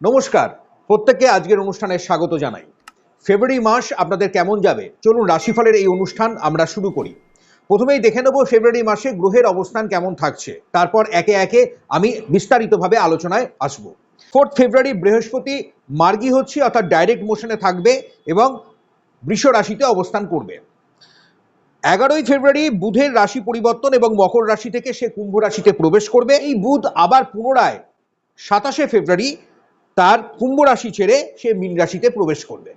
নমস্কার। প্রত্যেককে আজকের অনুষ্ঠানে স্বাগত জানাই। ফেব্রুয়ারি মাস আপনাদের কেমন যাবে? চলুন রাশিফলের এই অনুষ্ঠান আমরা শুরু করি। প্রথমেই দেখে নেব ফেব্রুয়ারি মাসে গ্রহের অবস্থান কেমন থাকছে। তারপর একে একে আমি বিস্তারিতভাবে আলোচনায় আসব। ফোর্থ ফেব্রুয়ারি বৃহস্পতি মার্গী হচ্ছে, অর্থাৎ ডাইরেক্ট মোশনে থাকবে এবং বৃষ রাশিতে অবস্থান করবে। এগারোই ফেব্রুয়ারি বুধের রাশি পরিবর্তন এবং মকর রাশি থেকে সে কুম্ভ রাশিতে প্রবেশ করবে। এই বুধ আবার পুনরায় সাতাশে ফেব্রুয়ারি তার কুম্ভ রাশি ছেড়ে সে মীন রাশিতে প্রবেশ করবে।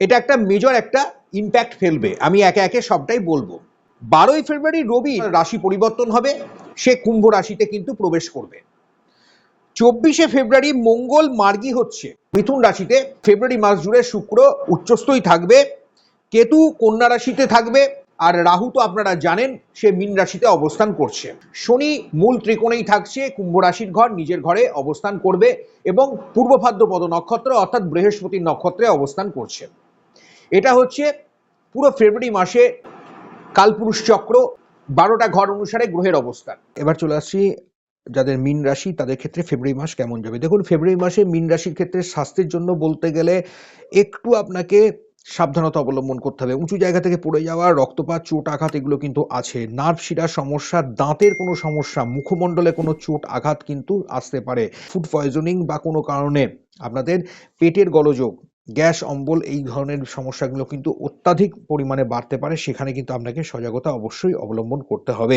এটা একটা মেজর একটা ইম্প্যাক্ট ফেলবে। আমি একে একে সবটাই বলব। বারোই ফেব্রুয়ারি রবি রাশি পরিবর্তন হবে। সে কুম্ভ রাশিতে কিন্তু প্রবেশ করবে। চব্বিশে ফেব্রুয়ারি মঙ্গল মার্গী হচ্ছে। মিথুন রাশিতে ফেব্রুয়ারি মাস জুড়ে শুক্র উচ্চস্থই থাকবে। কেতু কন্যা রাশিতে থাকবে। আর রাহু তো আপনারা জানেন, সে মীন রাশিতে অবস্থান করছে। শনি মূল ত্রিকোণেই থাকছে, কুম্ভ রাশির ঘর, নিজের ঘরে অবস্থান করবে এবং পূর্ব ভাদ্রপদ নক্ষত্র অর্থাৎ বৃহস্পতির নক্ষত্রে অবস্থান করছে। এটা হচ্ছে পুরো ফেব্রুয়ারি মাসে কালপুরুষ চক্র, বারোটা ঘর অনুসারে গ্রহের অবস্থান। এবার চলে আসছি যাদের মীন রাশি, তাদের ক্ষেত্রে ফেব্রুয়ারি মাস কেমন যাবে? দেখুন, ফেব্রুয়ারি মাসে মীন রাশির ক্ষেত্রে স্বাস্থ্যের জন্য বলতে গেলে একটু আপনাকে সাবধানতা অবলম্বন করতে হবে। উঁচু জায়গা থেকে পড়ে যাওয়া, রক্তপাত, চোট, আঘাত এগুলো কিন্তু আছে। নার্ভ শিরার সমস্যা, দাঁতের কোনো সমস্যা, মুখমণ্ডলে কোনো চোট, আঘাত কিন্তু আসতে পারে। ফুড পয়জনিং বা কোনো কারণে আপনাদের পেটের গলযোগ গ্যাস, অম্বল এই ধরনের সমস্যাগুলো কিন্তু অত্যাধিক পরিমাণে বাড়তে পারে। সেখানে কিন্তু আপনাকে সজাগতা অবশ্যই অবলম্বন করতে হবে।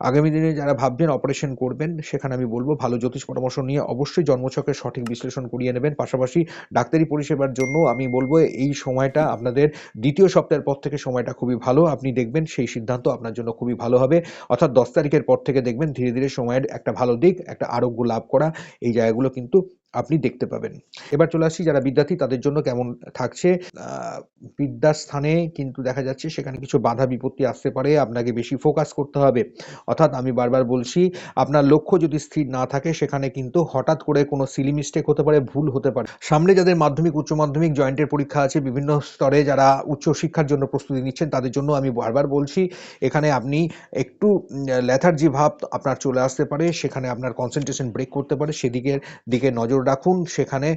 আগামী দিনে যারা ভাবছেন অপারেশন করবেন, সেখানে আমি বলব ভালো জ্যোতিষ পরামর্শ নিয়ে অবশ্যই জন্মছকের সঠিক বিশ্লেষণ করিয়ে নেবেন। পাশাপাশি ডাক্তারি পরিষেবার জন্য আমি বলব এই সময়টা আপনাদের দ্বিতীয় সপ্তাহের পর থেকে সময়টা খুবই ভালো। আপনি দেখবেন সেই সিদ্ধান্ত আপনার জন্য খুবই ভালো হবে। অর্থাৎ দশ তারিখের পর থেকে দেখবেন ধীরে ধীরে সময়ের একটা ভালো দিক, একটা আরোগ্য লাভ করা, এই জায়গাগুলো কিন্তু আপনি দেখতে পাবেন। এবার চলে আসছি যারা বিদ্যার্থী, তাদের জন্য কেমন থাকছে। বিদ্যাস্থানে কিন্তু দেখা যাচ্ছে সেখানে কিছু বাধা বিপত্তি আসতে পারে, আপনাকে বেশি ফোকাস করতে হবে। অর্থাৎ আমি বারবার বলছি, আপনার লক্ষ্য যদি স্থির না থাকে, সেখানে কিন্তু হঠাৎ করে কোনো সিলি মিস্টেক হতে পারে, ভুল হতে পারে। সামনে যাদের মাধ্যমিক, উচ্চ মাধ্যমিক, জয়েন্টের পরীক্ষা আছে, বিভিন্ন স্তরে যারা উচ্চ শিক্ষার জন্য প্রস্তুতি নিচ্ছেন, তাদের জন্য আমি বারবার বলছি, এখানে আপনি একটু লেথার্জি ভাব আপনার চলে আসতে পারে, সেখানে আপনার কনসেন্ট্রেশন ব্রেক করতে পারে, সেদিকের দিকে নজর রাখুন। সেখানে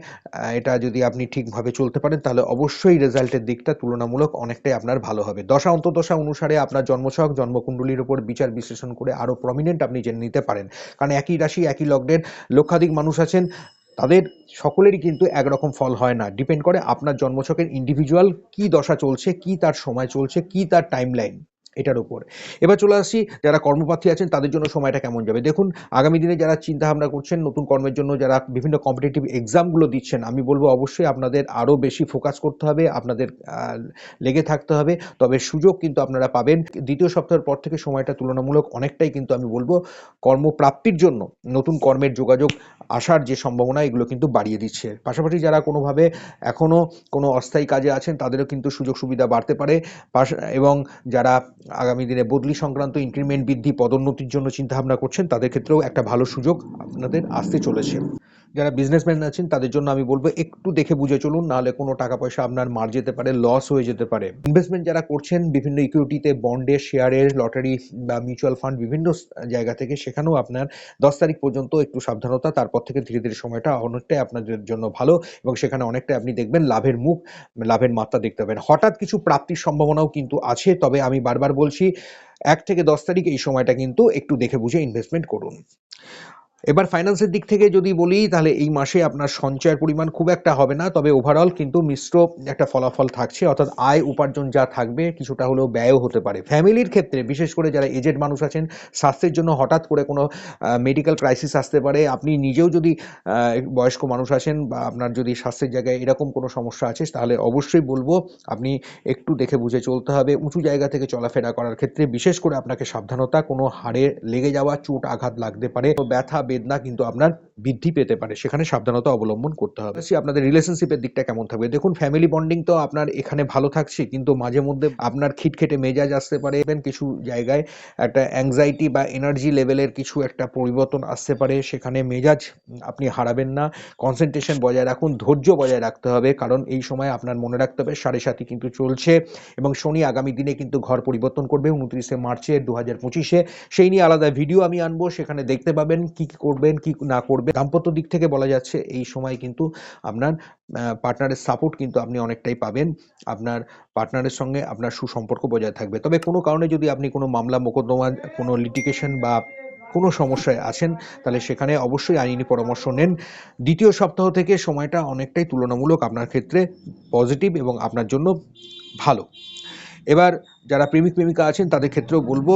এটা যদি আপনি ঠিকভাবে চলতে পারেন, তাহলে অবশ্যই রেজাল্টের দিকটা তুলনামূলক অনেকটাই আপনার ভালো হবে। দশা অন্তদশা অনুসারে আপনার জন্মছক, জন্মকুণ্ডলীর উপর বিচার বিশ্লেষণ করে আরও প্রমিনেন্ট আপনি জেনে নিতে পারেন। কারণ একই রাশি, একই লগ্নের লক্ষাধিক মানুষ আছেন, তাদের সকলেরই কিন্তু একরকম ফল হয় না। ডিপেন্ড করে আপনার জন্মছকের ইন্ডিভিজুয়াল কি দশা চলছে, কি তার সময় চলছে, কি তার টাইমলাইন এটার উপর। এবার চলে আসি, যারা কর্মপ্রার্থী আছেন, তাদের জন্য সময়টা কেমন যাবে? দেখুন, আগামী দিনে যারা চিন্তা ভাবনা করছেন, নতুন কর্মের জন্য যারা বিভিন্ন কম্পিটিটিভ এক্সামগুলো দিচ্ছেন, আমি বলব অবশ্যই আপনাদের আরও বেশি ফোকাস করতে হবে, আপনাদের লেগে থাকতে হবে। তবে সুযোগ কিন্তু আপনারা পাবেন। দ্বিতীয় সপ্তাহের পর থেকে সময়টা তুলনামূলক অনেকটাই কিন্তু আমি বলব কর্মপ্রাপ্তির জন্য নতুন কর্মের যোগাযোগ আসার যে সম্ভাবনা, এগুলো কিন্তু বাড়িয়ে দিচ্ছে। পাশাপাশি যারা কোনোভাবে এখনও কোনো অস্থায়ী কাজে আছেন, তাদেরও কিন্তু সুযোগ সুবিধা বাড়তে পারে। এবং যারা আগামী দিনে বদলি সংক্রান্ত ইনক্রিমেন্ট বৃদ্ধি, পদোন্নতির জন্য চিন্তাভাবনা করছেন, তাদের ক্ষেত্রেও একটা ভালো সুযোগ আপনাদের আসতে চলেছে। যারা বিজনেসম্যান আছেন, তাদের জন্য আমি বলব একটু দেখে বুঝে চলুন, নাহলে কোনো টাকা পয়সা আপনার মার যেতে পারে লস হয়ে যেতে পারে। ইনভেস্টমেন্ট যারা করছেন, বিভিন্ন ইকুইটিতে বন্ডে শেয়ারে লটারি বা মিউচুয়াল ফান্ড বিভিন্ন জায়গা থেকে, সেখানেও আপনার দশ তারিখ পর্যন্ত একটু সাবধানতা, তারপর থেকে ধীরে ধীরে সময়টা অনেকটাই আপনাদের জন্য ভালো এবং সেখানে অনেকটাই আপনি দেখবেন লাভের মুখ, লাভের মাত্রা দেখতে পাবেন। হঠাৎ কিছু প্রাপ্তির সম্ভাবনাও কিন্তু আছে, তবে আমি বারবার বলছি, এক থেকে দশ তারিখ এই সময়টা কিন্তু একটু দেখে বুঝে ইনভেস্টমেন্ট করুন। এবার ফাইন্যান্সের দিক থেকে যদি বলি, তাহলে এই মাসে আপনার সঞ্চয়ের পরিমাণ খুব একটা হবে না, তবে ওভারঅল কিন্তু মিশ্র একটা ফলাফল থাকছে, অর্থাৎ আয় উপার্জন যা থাকবে কিছুটা হলেও ব্যয়ও হতে পারে। ফ্যামিলির ক্ষেত্রে, বিশেষ করে যারা এজেড মানুষ আছেন, স্বাস্থ্যের জন্য হঠাৎ করে কোনো মেডিকেল ক্রাইসিস আসতে পারে, আপনি নিজেও যদি বয়স্ক মানুষ আছেন বা আপনার যদি স্বাস্থ্যের জায়গায় এরকম কোনো সমস্যা আছে, তাহলে অবশ্যই বলব আপনি একটু দেখে বুঝে চলতে হবে, উঁচু জায়গা থেকে চলাফেরা করার ক্ষেত্রে বিশেষ করে আপনাকে সাবধানতা, কোনো হাড়ে লেগে যাওয়া, চোট আঘাত লাগতে পারে ব্যথা বেদনা কিন্তু আপনার বৃদ্ধি পেতে পারে। সেখানে সাবধানতা অবলম্বন করতে হবে। আপনাদের রিলেশনশিপের দিকটা কেমন থাকবে? দেখুন ফ্যামিলি বন্ডিং তো আপনার এখানে ভালো থাকছে, কিন্তু মাঝে মধ্যে আপনার খিটখেটে মেজাজ আসতে পারে। Even কিছু জায়গায় একটা অ্যাংজাইটি বা এনার্জি লেভেলের কিছু একটা পরিবর্তন আসতে পারে। সেখানে মেজাজ আপনি হারাবেন না। কনসেন্ট্রেশন বজায় রাখুন, ধৈর্য বজায় রাখতে হবে, কারণ এই সময় আপনার মনে রাখতে হবে সাড়ে সাতই কিন্তু চলছে এবং শনি আগামী দিনে কিন্তু ঘর পরিবর্তন করবে। উনত্রিশে মার্চে দু হাজার পঁচিশে। সেই নিয়ে আলাদা ভিডিও আমি আনব, সেখানে দেখতে পাবেন কি করবেন, কি না করবেন, দাম্পত্য দিক থেকে বলা যাচ্ছে এই সময় কিন্তু আপনার পার্টনারের সাপোর্ট কিন্তু আপনি অনেকটাই পাবেন। আপনার পার্টনারের সঙ্গে আপনার সুসম্পর্ক বজায় থাকবে। তবে কোনো কারণে যদি আপনি কোনো মামলা, মোকদ্দমা, কোনো লিটিগেশন বা কোনো সমস্যায় আছেন, তাহলে সেখানে অবশ্যই আইনি পরামর্শ নেন। দ্বিতীয় সপ্তাহ থেকে সময়টা অনেকটাই তুলনামূলক আপনার ক্ষেত্রে পজিটিভ এবং আপনার জন্য ভালো। এবার যারা প্রেমিক প্রেমিকা আছেন, তাদের ক্ষেত্রেও বলব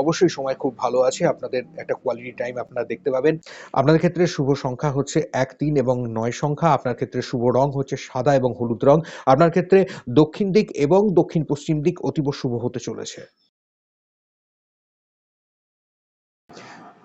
অবশ্যই সময় খুব ভালো আছে। আপনাদের একটা কোয়ালিটি টাইম আপনারা দেখতে পাবেন। আপনাদের ক্ষেত্রে শুভ সংখ্যা হচ্ছে এক, তিন এবং নয় সংখ্যা। আপনার ক্ষেত্রে শুভ রং হচ্ছে সাদা এবং হলুদ রং। আপনার ক্ষেত্রে দক্ষিণ দিক এবং দক্ষিণ পশ্চিম দিক অতীব শুভ হতে চলেছে।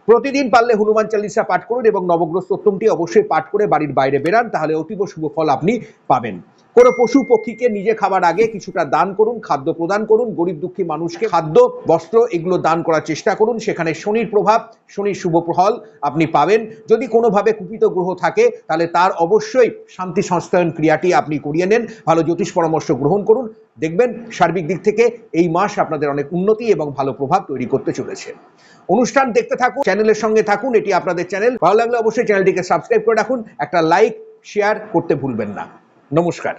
প্রতিদিন পারলে হনুমান চালিসা পাঠ করুন এবং নবগ্রহ স্তোত্রমটি অবশ্যই পাঠ করে বাড়ির বাইরে বেরান। তাহলে অতীব শুভ ফল আপনি পাবেন। কোনো পশু পক্ষীকে নিজে খাবার আগে কিছুটা দান করুন, খাদ্য প্রদান করুন, গরিব দুঃখী মানুষকে খাদ্য, বস্ত্র এগুলো দান করার চেষ্টা করুন। সেখানে শনির প্রভাব, শনির শুভ ফল আপনি পাবেন। যদি কোনোভাবে কুপিত গ্রহ থাকে, তাহলে তার অবশ্যই শান্তি সংস্থায়ন ক্রিয়াটি আপনি করিয়ে নেন। ভালো জ্যোতিষ পরামর্শ গ্রহণ করুন। দেখবেন সার্বিক দিক থেকে এই মাস আপনাদের অনেক উন্নতি এবং ভালো প্রভাব তৈরি করতে চলেছে। অনুষ্ঠান দেখতে থাকুন, চ্যানেলের সঙ্গে থাকুন, এটি আপনাদের চ্যানেল। ভালো লাগলে অবশ্যই চ্যানেলটিকে সাবস্ক্রাইব করে রাখুন। একটা লাইক, শেয়ার করতে ভুলবেন না। নমস্কার।